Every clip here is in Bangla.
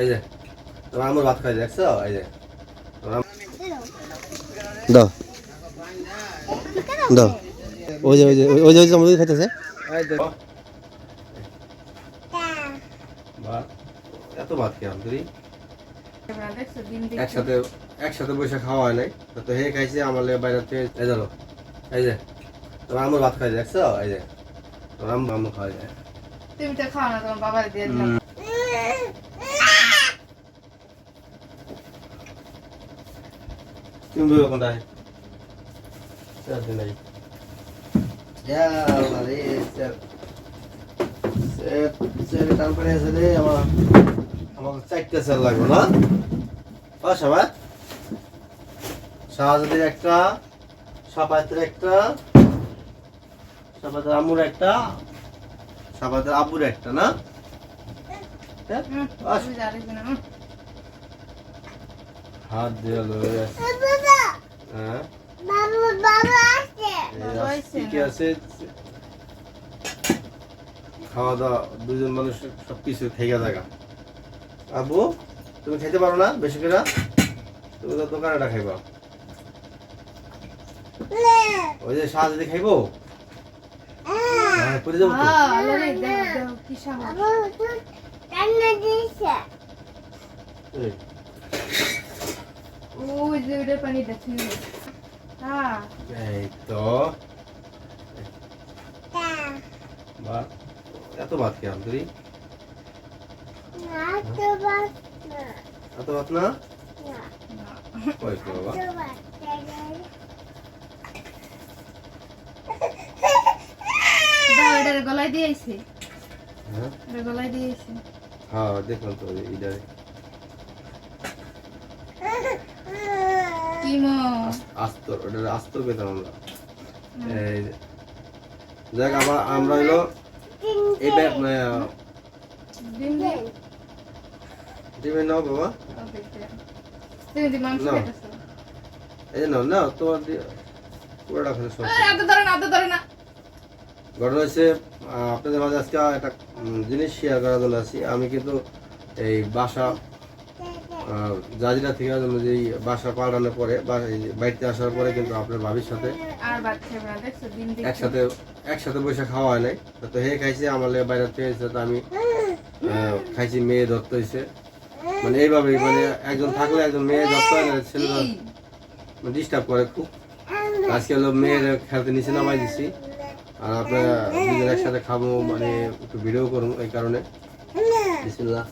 এই যে তোমার আমার ভাত খাই দেখছ? এই যে তোমার দাও। দাও। ওই যে ওই যে ওই যে ওই যে আমাদের খাইতেছে। ভাত। এত ভাত খেলাম তুই? একসাথে একসাথে বসে খাওয়া হয় নাই। তো হে খাইছে আমার বাইরে থেকে এই ধরো। এই যে তোমার আমার ভাত খাই দেখছ? এই যে তোমার আম্মু খাওয়া যায় তুমি তো খাও না তোমার বাবার দিয়ে দিলাম তুমি বলো কোনটায় স্যার। টান করে আছে রে আমার আমাকে চারটে স্যার লাগবে না? সবাই শাহজাদের একটা সাপাতের একটা সাপাতের আম্মুর একটা সাপাতের আব্বুর একটা না হ্যাঁ? হুম, আস। তুমি জানিস না হুম। হাত দিয়ে লয়ে আছে হ্যাঁ? বাবা না। আছে? খাওয়া দাওয়া দুজন মানুষ সব কিছু থেকে থাকা। আবু তুমি খেতে পারো না বেশি করে? তুমি তো দোকানেটা খাইবা। ওই যে শাহ যদি খাইবো? হ্যাঁ যাব তো। হ্যাঁ, কি সাহস। ওই যে ওইটার পানি দেখি হ্যাঁ এই তো বা এত ভাত খেলাম তুই এত ভাত না কই তো বাবা গলায় দিয়ে আইছে হ্যাঁ গলায় দিয়ে আইছে হ্যাঁ দেখলাম তো এইটা ওটা পেতাম আমরা। এই ব্যাগ ডিম নাও বাবা। এই নাও না তোমার পুরোটা সব। ঘটনা হচ্ছে আপনাদের মাঝে আজকে একটা জিনিস শেয়ার করার জন্য আছি আমি কিন্তু এই বাসা জাজিরা থেকে যে এই বাসা পাল্টানোর পরে বাড়িতে আসার পরে কিন্তু আপনার ভাবির সাথে একসাথে একসাথে বসে খাওয়া হয় নাই। তো হে খাইছে আমার বাইরে থেকে এসে তো আমি খাইছি মেয়ে ধরতে হয়েছে মানে এইভাবে মানে একজন থাকলে একজন মেয়ে ধরতে হয় না ছেলে ডিস্টার্ব করে খুব। আজকে হলো মেয়ের খেলতে নিচে নামাই দিছি। আর আপনারা দুজন একসাথে খাব মানে একটু ভিডিও করব এই কারণে। বিসমিল্লাহ।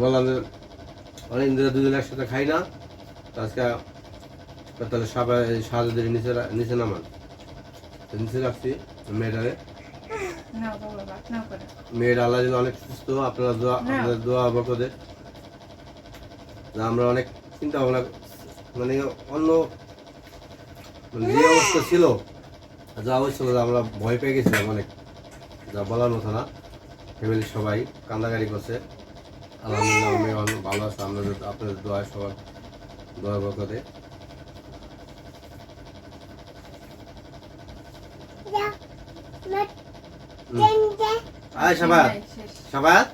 বললাম যে অনেক দিন দুজন একসাথে খাই না আজকে তাহলে সবাই সাহায্য নিচে নিচে নামান। নিচে রাখছি মেয়েটারে। মেয়ের আল্লাহ দিলে অনেক সুস্থ আপনারা দোয়া আপনাদের দোয়া বরকতে আমরা অনেক চিন্তা ভাবনা মানে অন্য মানে যে অবস্থা ছিল যা অবস্থা ছিল আমরা ভয় পেয়ে গেছিলাম অনেক। যা বলার মতো না। ফ্যামিলির সবাই কান্দাকারি করছে। আলহামদুলিল্লাহ আমি অনেক ভালো আছে আপনাদের আপনাদের দোয়া সবার দোয়া বরকতে। আয় সাবাত সাবাত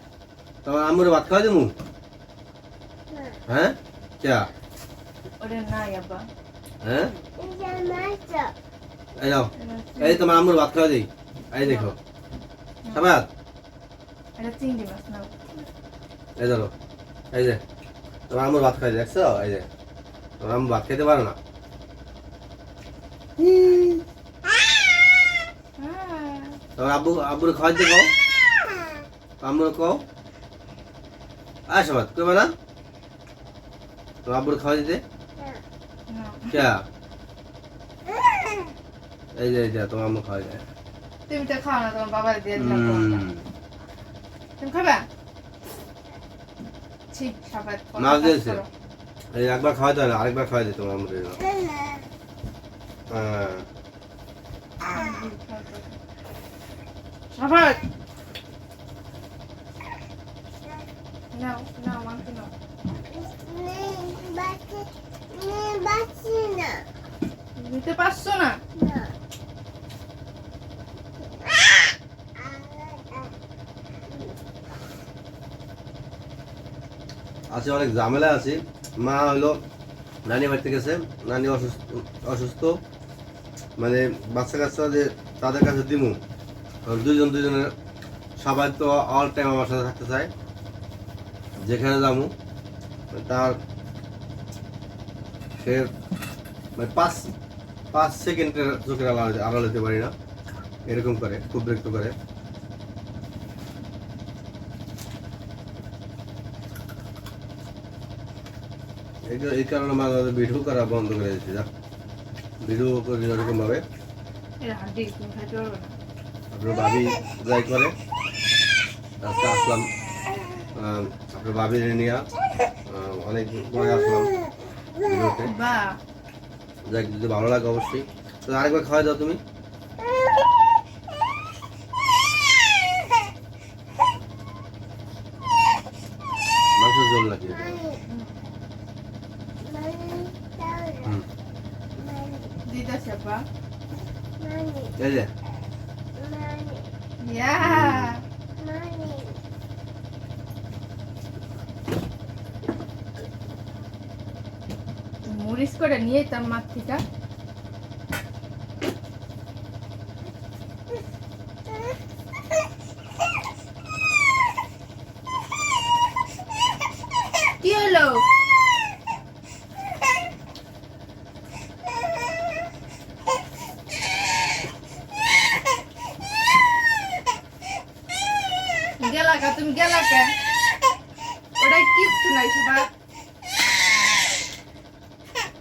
তোমার আম্মুর ভাত খাওয়া দেবো হ্যাঁ? চা হ্যাঁ? এই নাও এই তোমার আম্মুর ভাত খাওয়া দিই। এই দেখো। সাবাত। এটা চিংড়ি মাছ নাও। এই ধরো এই যে তোমার আম্মুর ভাত খাই দেখছ? এই যে তোমার আম্মু ভাত খেতে পারে না। তোমার আব্বু আব্বুর খাওয়াই দিয়ে কও আম্মুর কও সাবাত করবে না তোমার আব্বুর খাওয়া দিতে? চা এই যে এই যে তোমার আম্মু খাওয়া দেয়। তুমি তো খাও না তোমার বাবার দিয়ে দিলাম তুমি খাবে? মাছ দিয়েছে? এই একবার না আরেকবার খাওয়াই দিই তোমার আম্মুকে হ্যাঁ। নাও নাও মাংস নাও। নিতে পারছ না? আছে, অনেক ঝামেলা আছে। মা হলো নানি বাড়িতে গেছে, নানি অসুস্থ অসুস্থ। মানে বাচ্চা কাচ্চা যে তাদের কাছে দিমু। কারণ দুইজন দুইজনের সবাই তো অল টাইম আমার সাথে থাকতে চায়। যেখানে যাব তার সে মানে পাঁচ পাঁচ সেকেন্ডের চোখের আড়াল আড়াল হতে পারি না। এরকম করে, খুব বিরক্ত করে। এই কারণে মাঝে ভিডিও করা বন্ধ করে দিয়েছি যা। ভিডিও করি এরকম ভাবে। আপনার ভাবি যাই করে। আজকে আসলাম আপনার ভাবি নিয়ে অনেক পরে আসলাম ভিডিওতে যাক যদি ভালো লাগে অবশ্যই। তো আরেকবার খাওয়া দাও তুমি। মাংসের জল নাকি এটা? হুম। দিতেছে বা এই যে ইয়া মরিচ করে নিয়ে তার মাছ থেকে কি হলো গেলা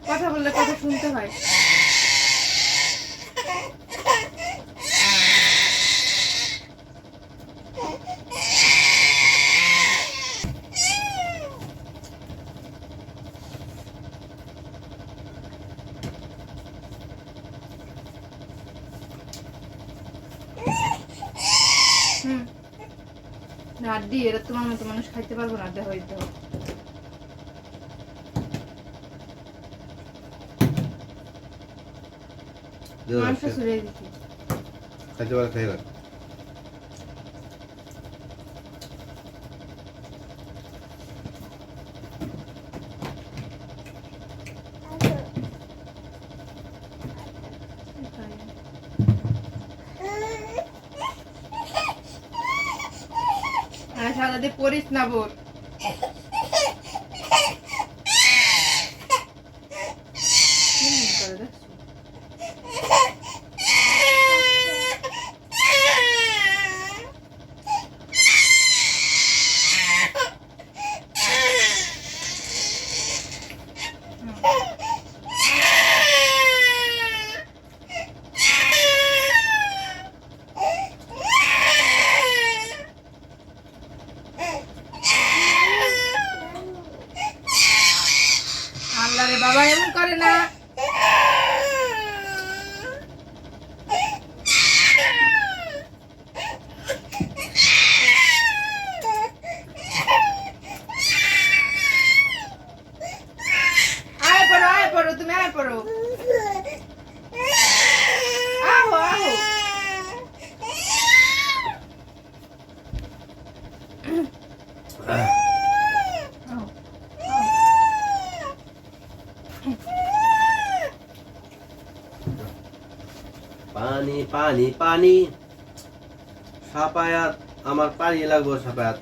কথা বললে কথা শুনতে হয়। হাড্ডি এরা তোমার মতো মানুষ খাইতে পারব না দেহ হইতে দিয়ে দাও, মাংস দিচ্ছি খাইতে পারে খাই না হ্যাঁ সাদা দিয়ে পড়িস না বোর করে? আল্লাহ রে বাবা এমন করে না আয় পড়ো আয় পড়ো তুমি আয় পড়ো আহো আহো আহো পানি পানি পানি। সাপায়াত আমার পানি লাগবো সাপায়াত।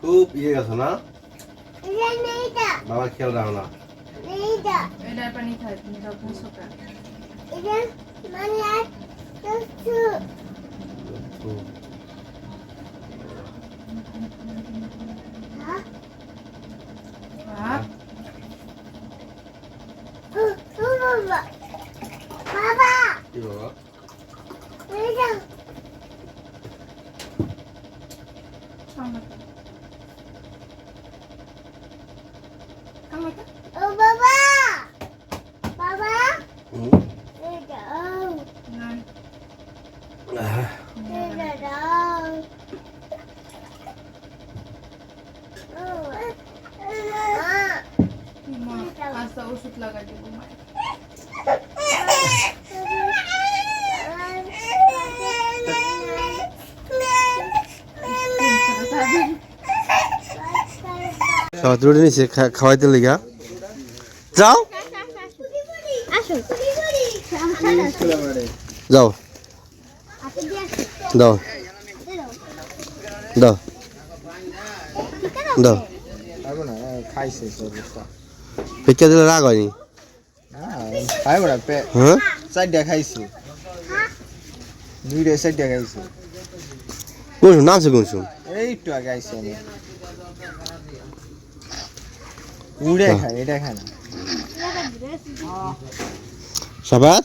খুব ইয়ে গেছো না? বাবা খেয়াল রাখো না। এটার পানি 응? 응. 아. 아싸 옷을 라가지고 자, 누르니 이제 가와야 되니까. যাও আসুন যাও। দাও। দাও। দাও। ভিক্ষা দিলে রাগ হয়নি? হ্যাঁ? চারটা খাইছে দুইটা চারটা খাইছে কোন শুন নামছে কোন শুন এই একটু আগে আইছে আমি উড়ে খাই এটা খায় না। সাবাত?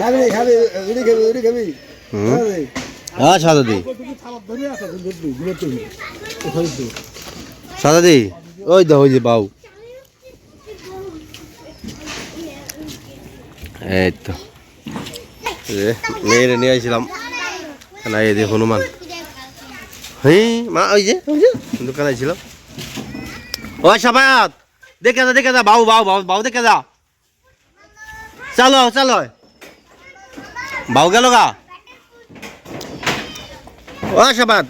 খাবি খাবি উড়ি খাবি উড়ি খাবি। হ্যাঁ সাদা দি সাদা দি ওই দা ওই যে বাউ। এই তো। মেয়েরে নিয়ে আসছিলাম না এই যে হনুমান। হ্যাঁ মা ওই যে ওই যে দোকানে ছিল ওই সাবায়াত দেখে যা দেখে যা বাউ বাউ বাউ বাউ দেখে যা। চালো চালো। বাউ গেল গা। ও সাবাত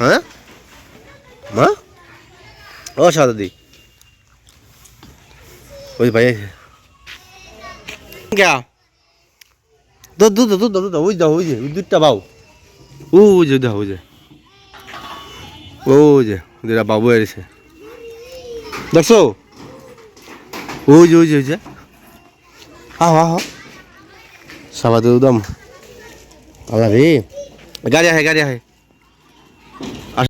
হ্যাঁ? মা? ও সাদাদি ওই ভাই क्या দুধ দুধ দুধ দুধ ওই দাও ওই যে ওই দুধটা বাউ। ও যে দাও ওই যে। ও যে বাবু এসেছে। দেখছ? ওই যে ওই যে ওই যে। আহ আহ সাবাদ উদম। আল্লাহ রে। গাড়ি আহে গাড়ি আহে।